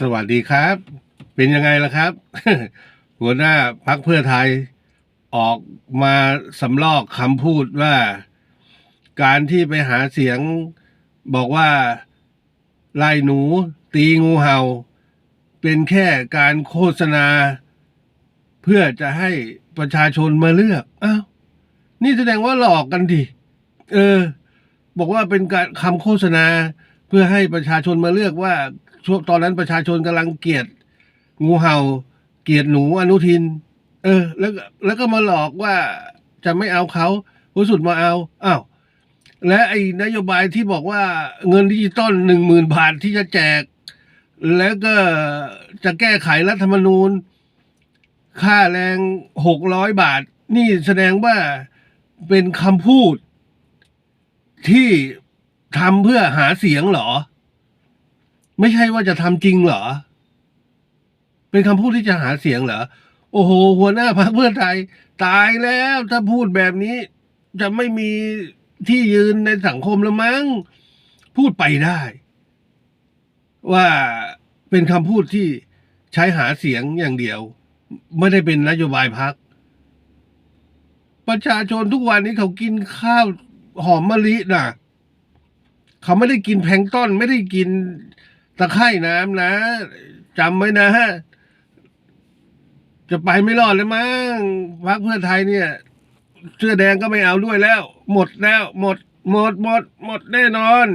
สวัสดีครับ เป็นยังไงล่ะครับ หัวหน้าพักเพื่อไทยออกมาสำลอกคำพูดว่า การที่ไปหาเสียงบอกว่าไล่หนู ตีงูเห่า เป็นแค่การโฆษณา เพื่อจะให้ประชาชนมาเลือกอ้าวนี่แสดงว่าหลอกกันดิเออ บอกว่าเป็นการคำโฆษณาเพื่อให้ประชาชนมาเลือกว่า ช่วงตอนนั้นประชาชนกำลังเกลียดงูเห่า เกลียดหนูอนุทิน เออ แล้วแล้วก็มาหลอกว่าจะไม่เอาเขาผู้สุดมาเอาอ้าวและไอ้นโยบายที่บอกว่าเงินดิจิตอลหนึ่งหมื่นบาทที่จะแจก แล้วก็จะแก้ไขรัฐธรรมนูญ ค่าแรงหกร้อยบาท นี่แสดงว่าเป็นคำพูดที่ทำเพื่อหาเสียงเหรอ ไม่ใช่ว่าจะทำจริงเหรอ เป็นคำพูดที่จะหาเสียงเหรอ โอ้โห หัวหน้าพรรคเพื่อไทย ตายแล้วถ้าพูดแบบนี้ จะไม่มีที่ยืนในสังคมแล้วมั้ง พูดไปได้ ว่าเป็นคำพูดที่ใช้หาเสียงอย่างเดียว ไม่ได้เป็นนโยบายพัก ประชาชนทุกวันนี้เขากินข้าวหอมมะลินะเขาไม่ได้กินแพงต้น ไม่ได้กิน ตะไคร่น้ำนะจำไว้นะฮะจะไปไม่รอดเลยมั้งพรรคเพื่อไทยเนี่ย เสื้อแดงก็ไม่เอาด้วยแล้ว หมดแล้ว หมด หมดหมด หมดแน่นอน